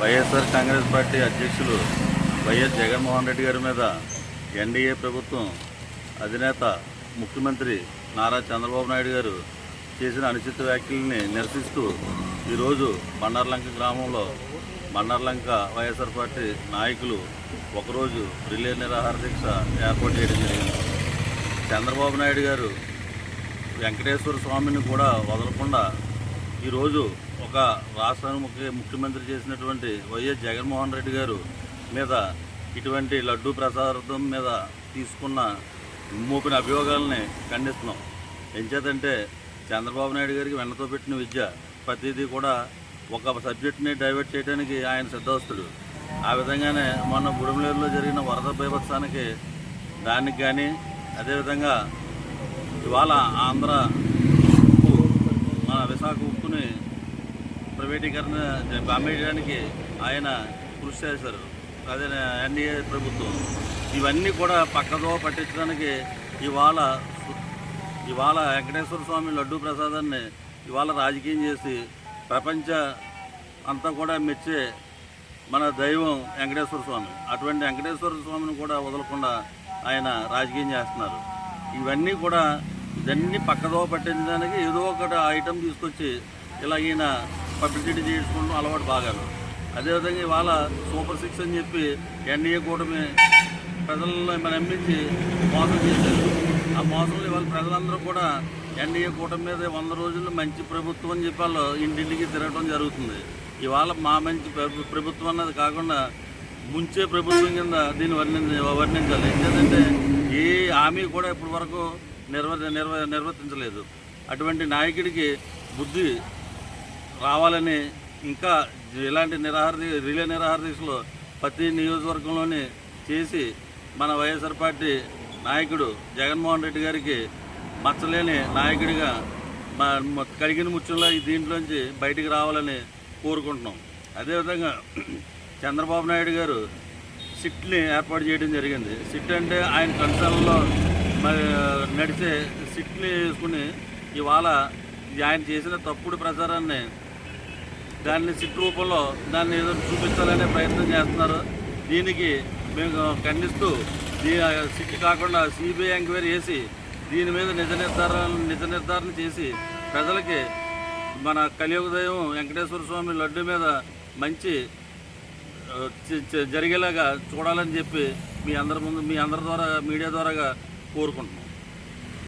YSR Congress party అధ్యక్షులు YS Jaganmohan Reddy గారి మీద ఎన్డీఏ ప్రభుత్వం అధినేత ముఖ్యమంత్రి నారా చంద్రబాబు నాయుడు గారు చేసిన అనుచిత వ్యాఖ్యల్ని నిరసిస్తూ ఈరోజు బండార్లంక గ్రామంలో బండార్లంక వైఎస్ఆర్ పార్టీ నాయకులు ఒకరోజు రిలే నిరాహార దీక్ష ఏర్పాటు చేయడం జరిగింది. చంద్రబాబు నాయుడు గారు వెంకటేశ్వర స్వామిని కూడా వదలకుండా ఈరోజు ఒక రాష్ట్రానికి ముఖ్య ముఖ్యమంత్రి చేసినటువంటి వైఎస్ జగన్మోహన్ రెడ్డి గారు మీద ఇటువంటి లడ్డూ ప్రసాదం మీద తీసుకున్న మోపిన అభియోగాల్ని ఖండిస్తున్నాం. ఎంచేతంటే చంద్రబాబు నాయుడు గారికి వెన్నతో పెట్టిన విద్య ప్రతిదీ కూడా ఒక సబ్జెక్ట్ని డైవర్ట్ చేయడానికి ఆయన సిద్ధవస్తుడు ఆ విధంగానే మొన్న బుడంలేరులో జరిగిన వరద బీభత్సానికి దానికి కానీ అదేవిధంగా ఇవాళ ఆంధ్ర ఉప్పు మన విశాఖ ఉప్పుని ప్రైవేటీకరణ అమ్మేయడానికి ఆయన కృషి చేశారు. అదే ఎన్డీఏ ప్రభుత్వం. ఇవన్నీ కూడా పక్కదో పట్టించడానికి ఇవాళ ఇవాళ వెంకటేశ్వర స్వామి లడ్డూ ప్రసాదాన్ని ఇవాళ రాజకీయం చేసి ప్రపంచ అంతా కూడా మెచ్చే మన దైవం వెంకటేశ్వర స్వామి. అటువంటి వెంకటేశ్వర స్వామిని కూడా వదలకుండా ఆయన రాజకీయం చేస్తున్నారు. ఇవన్నీ కూడా ఇవన్నీ పక్కదో పట్టించడానికి ఏదో ఒకటి ఐటెం తీసుకొచ్చి ఇలా ఈయన పబ్లిసిటీ చేసుకోవడం అలవాటు బాగాను. అదేవిధంగా ఇవాళ సూపర్ సిక్స్ అని చెప్పి ఎన్డీఏ కూటమి ప్రజలను నమ్మించి మోసం చేశారు. ఆ మోసంలో ఇవాళ ప్రజలందరూ కూడా ఎన్డీఏ కూటమి మీద వంద రోజులు మంచి ప్రభుత్వం అని చెప్పి వాళ్ళు ఇంటింటికి తిరగడం జరుగుతుంది. ఇవాళ మా మంచి ప్రభుత్వం అన్నది కాకుండా ముంచే ప్రభుత్వం కింద దీన్ని వర్ణించ వర్ణించాలి. ఎందుకంటే ఏ హామీ కూడా ఇప్పటి వరకు నిర్వ నిర్వ నిర్వర్తించలేదు. అటువంటి నాయకుడికి బుద్ధి రావాలని ఇంకా ఇలాంటి నిరాహార రిలే నిరాహార దీక్షలు ప్రతి నియోజకవర్గంలోని చేసి మన వైఎస్ఆర్ పార్టీ నాయకుడు జగన్మోహన్ రెడ్డి గారికి మచ్చలేని నాయకుడిగా మా కడిగిన ముత్యంలో ఈ దీంట్లోంచి బయటికి రావాలని కోరుకుంటున్నాం. అదేవిధంగా చంద్రబాబు నాయుడు గారు సిట్ని ఏర్పాటు చేయడం జరిగింది. సిట్ అంటే ఆయన కన్సర్న్లో మరి నడిచే సిట్ని వేసుకుని ఇవాళ ఆయన చేసిన తప్పుడు ప్రచారాన్ని దాన్ని సిట్ రూపంలో దాన్ని ఏదో చూపించాలనే ప్రయత్నం చేస్తున్నారు. దీనికి మేము ఖండిస్తూ దీ సిట్ కాకుండా సిబిఐ ఎంక్వైరీ చేసి దీని మీద నిజ నిర్ధారణ నిజ నిర్ధారణ చేసి ప్రజలకి మన కలియుగదయం వెంకటేశ్వర స్వామి లడ్డు మీద మంచి జరిగేలాగా చూడాలని చెప్పి మీ అందరి ముందు మీ అందరి ద్వారా మీడియా ద్వారాగా కోరుకుంటున్నాం.